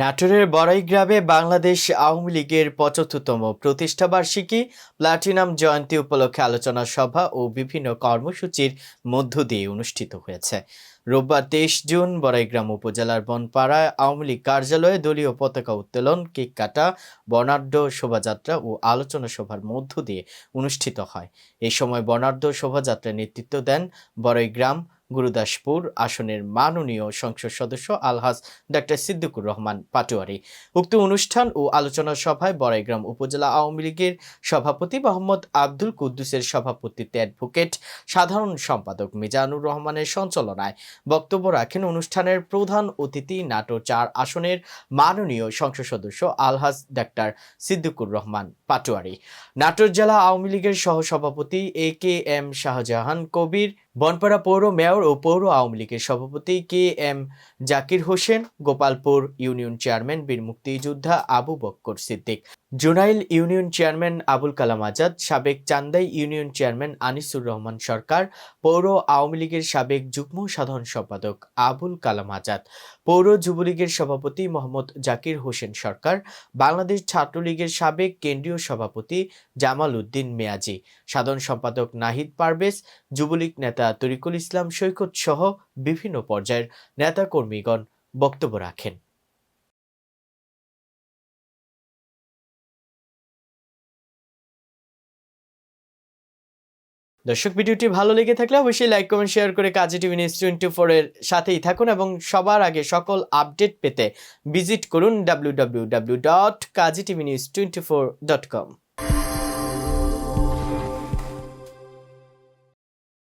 নাটোরের বড়াইগ্রামে বাংলাদেশ আওয়ামী লীগের পঁচাত্তরতম প্রতিষ্ঠাবার্ষিকী প্লাটিনাম জয়ন্তী উপলক্ষে আলোচনা সভা ও বিভিন্ন কর্মসূচির মধ্য দিয়ে অনুষ্ঠিত হয়েছে। রোববার তেইশ জুন বড়াইগ্রাম উপজেলার বনপাড়ায় আওয়ামী লীগ কার্যালয়ে দলীয় পতাকা উত্তোলন, কেক কাটা, বর্ণাঢ্য শোভাযাত্রা ও আলোচনা সভার মধ্য দিয়ে অনুষ্ঠিত হয়। এই সময় বর্ণাঢ্য শোভাযাত্রার নেতৃত্ব দেন বড়াইগ্রাম গুরুদাসপুর আসনের মাননীয় সংসদ সদস্য আলহাজ ডাক্তার সিদ্দিকুর রহমান পাটোয়ারি। উক্ত অনুষ্ঠান ও আলোচনা সভায় বড়াইগ্রাম উপজেলা আওয়ামী লীগের সভাপতি মোহাম্মদ আব্দুল কুদ্দুসের সভাপতিত্বে অ্যাডভোকেট সাধারণ সম্পাদক মিজানুর রহমানের সঞ্চালনায় বক্তব্য রাখেন অনুষ্ঠানের প্রধান অতিথি নাটোর চার আসনের মাননীয় সংসদ সদস্য আলহাজ ডাক্তার সিদ্দিকুর রহমান পাটোয়ারি। নাটোর জেলা আওয়ামী লীগের সহসভাপতি A K M Shahjahan Kabir Bonpara পৌর মেয়র ও পৌর আওয়ামী লীগের সভাপতি K M Zakir Hossain, Gopalpur union chairman বীর মুক্তিযোদ্ধা আবু বক্কর সিদ্দিক, জুনাইল ইউনিয়ন চেয়ারম্যান আবুল কালাম আজাদ, সাবেক চান্দাই ইউনিয়ন চেয়ারম্যান আনিসুর রহমান সরকার, পৌর আওয়ামী লীগের সাবেক যুগ্ম সাধারণ সম্পাদক আবুল কালাম আজাদ, পৌর যুবলীগের সভাপতি মোহাম্মদ জাকির হোসেন সরকার, বাংলাদেশ ছাত্রলীগের সাবেক কেন্দ্রীয় সভাপতি জামাল উদ্দিন মেয়াজি, সাধারণ সম্পাদক নাহিদ পারভেজ, যুবলীগ নেতা তরিকুল ইসলাম সৈকত সহ বিভিন্ন পর্যায়ের নেতাকর্মীগণ বক্তব্য রাখেন। দর্শক, ভিডিওটি ভালো লেগে থাকলে অবশ্যই লাইক, কমেন্ট, শেয়ার করে কাজী টিভি নিউজ টোয়েন্টি ফোরের সাথেই থাকুন এবং সবার আগে সকল আপডেট পেতে ভিজিট করুন W W W dot Kazi TV news twenty four dot com